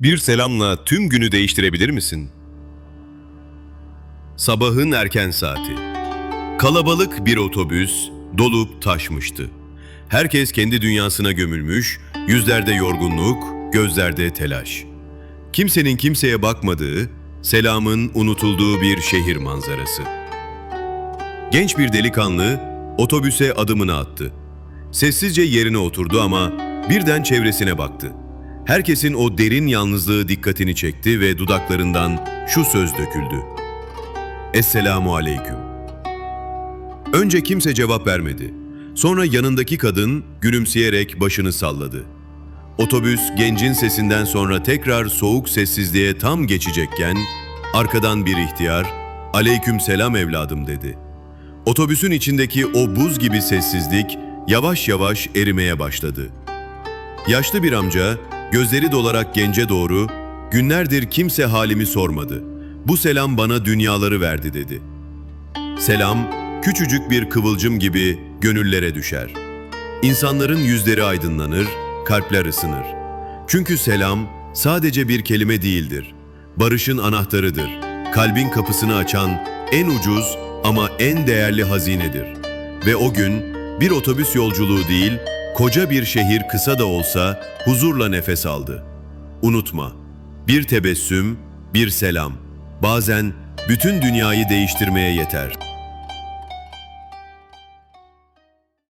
Bir selamla tüm günü değiştirebilir misin? Sabahın erken saati. Kalabalık bir otobüs dolup taşmıştı. Herkes kendi dünyasına gömülmüş, yüzlerde yorgunluk, gözlerde telaş. Kimsenin kimseye bakmadığı, selamın unutulduğu bir şehir manzarası. Genç bir delikanlı otobüse adımını attı. Sessizce yerine oturdu ama birden çevresine baktı. Herkesin o derin yalnızlığı dikkatini çekti ve dudaklarından şu söz döküldü. Esselamu aleyküm. Önce kimse cevap vermedi. Sonra yanındaki kadın gülümseyerek başını salladı. Otobüs gencin sesinden sonra tekrar soğuk sessizliğe tam geçecekken arkadan bir ihtiyar "Aleyküm selam evladım." dedi. Otobüsün içindeki o buz gibi sessizlik yavaş yavaş erimeye başladı. Yaşlı bir amca gözleri dolarak gence doğru "Günlerdir kimse halimi sormadı. Bu selam bana dünyaları verdi." dedi. Selam küçücük bir kıvılcım gibi gönüllere düşer. İnsanların yüzleri aydınlanır, kalpler ısınır. Çünkü selam sadece bir kelime değildir. Barışın anahtarıdır. Kalbin kapısını açan en ucuz ama en değerli hazinedir. Ve o gün bir otobüs yolculuğu değil, koca bir şehir kısa da olsa huzurla nefes aldı. Unutma, bir tebessüm, bir selam. Bazen bütün dünyayı değiştirmeye yeter.''